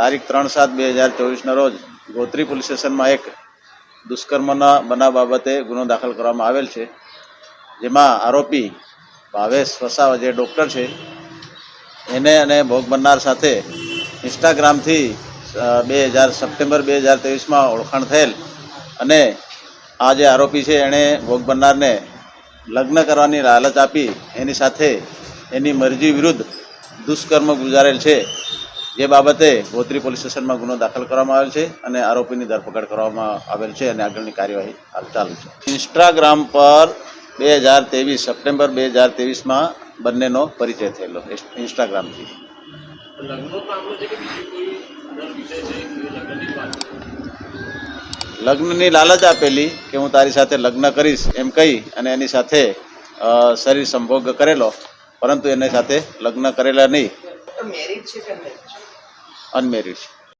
તારીખ ત્રણ સાત બે હજાર ચોવીસના રોજ ગોત્રી પોલીસ સ્ટેશનમાં એક દુષ્કર્મના બનાવ બાબતે ગુનો દાખલ કરવામાં આવેલ છે. જેમાં આરોપી ભાવેશ વસાવા જે ડૉક્ટર છે, એને અને ભોગ બનનાર સાથે ઇન્સ્ટાગ્રામથી બે હજાર સપ્ટેમ્બર બે હજાર ત્રેવીસમાં ઓળખાણ થયેલ અને આ જે આરોપી છે, એણે ભોગ બનનારને લગ્ન કરવાની લાલચ આપી, એની સાથે એની મરજી વિરુદ્ધ દુષ્કર્મ ગુજારેલ છે. જે બાબતે ગોત્રી પોલીસ સ્ટેશનમાં ગુનો દાખલ કરવામાં આવેલ છે અને આરોપીની ધરપકડ કરવામાં આવેલ છે અને આગળની કાર્યવાહી હાલ ચાલુ છે. ઇન્સ્ટાગ્રામ પર બે હજાર ત્રેવીસ સપ્ટેમ્બર બે હજાર ત્રેવીસમાં બંનેનો પરિચય થયેલો ઇન્સ્ટાગ્રામથી. લગ્નનો મામલો છે કે બીજી કોઈ અડર વિષય છે? કે લગ્નની લાલચ આપેલી કે હું તારી સાથે લગ્ન કરીશ એમ કહી અને એની સાથે શરીર સંભોગ કરેલો પરંતુ એની સાથે લગ્ન કરેલા નહીં? unmarried.